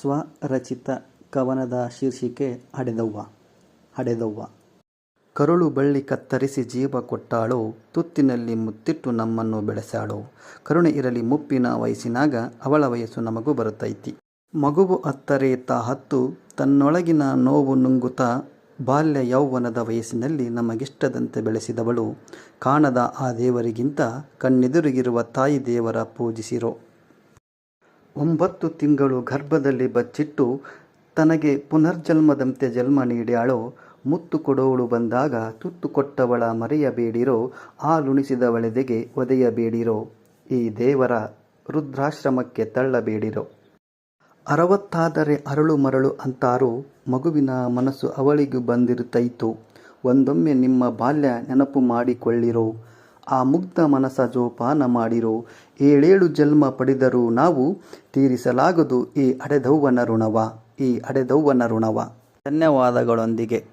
ಸ್ವರಚಿತ ಕವನದ ಶೀರ್ಷಿಕೆ ಹಡೆದವ್ವ ಹಡೆದವ್ವ. ಕರುಳು ಬಳ್ಳಿ ಕತ್ತರಿಸಿ ಜೀವ ಕೊಟ್ಟಾಳು, ತುತ್ತಿನಲ್ಲಿ ಮುತ್ತಿಟ್ಟು ನಮ್ಮನ್ನು ಬೆಳೆಸಾಳು. ಕರುಣೆ ಇರಲಿ ಮುಪ್ಪಿನ ವಯಸ್ಸಿನಾಗ ಅವಳ ವಯಸ್ಸು ನಮಗೂ ಬರುತ್ತೈತಿ. ಮಗುವು ಅತ್ತರೇತ ಹತ್ತು, ತನ್ನೊಳಗಿನ ನೋವು ನುಂಗುತ್ತಾ, ಬಾಲ್ಯ ಯೌವನದ ವಯಸ್ಸಿನಲ್ಲಿ ನಮಗಿಷ್ಟದಂತೆ ಬೆಳೆಸಿದವಳು. ಕಾಣದ ಆ ದೇವರಿಗಿಂತ ಕಣ್ಣೆದುರಿಗಿರುವ ತಾಯಿ ದೇವರ ಪೂಜಿಸಿರೋ. ಒಂಬತ್ತು ತಿಂಗಳು ಗರ್ಭದಲ್ಲಿ ಬಚ್ಚಿಟ್ಟು ತನಗೆ ಪುನರ್ಜನ್ಮದಂತೆ ಜನ್ಮ ನೀಡ್ಯಾಳೋ, ಮುತ್ತು ಕೊಡೋಳು ಬಂದಾಗ ತುತ್ತು ಕೊಟ್ಟವಳ ಮರೆಯಬೇಡಿರೋ, ಹಾಲುಣಿಸಿದವಳೆದೆಗೆ ಒದೆಯಬೇಡಿರೋ, ಈ ದೇವರ ರುದ್ರಾಶ್ರಮಕ್ಕೆ ತಳ್ಳಬೇಡಿರೋ. ಅರವತ್ತಾದರೆ ಅರಳು ಮರಳು ಅಂತಾರೋ, ಮಗುವಿನ ಮನಸ್ಸು ಅವಳಿಗೂ ಬಂದಿರುತ್ತೈತು, ಒಂದೊಮ್ಮೆ ನಿಮ್ಮ ಬಾಲ್ಯ ನೆನಪು ಮಾಡಿಕೊಳ್ಳಿರೋ ಆ ಮುಗ್ಧ ಮನಸ ಜೋಪಾನ ಮಾಡಿರೋ ಏಳೇಳು ಜನ್ಮ ಪಡೆದರೂ ನಾವು ತೀರಿಸಲಾಗದು ಈ ಅಡೆದೌವನ ಋಣವ, ಈ ಅಡೆದೌವನ ಋಣವ. ಧನ್ಯವಾದಗಳೊಂದಿಗೆ.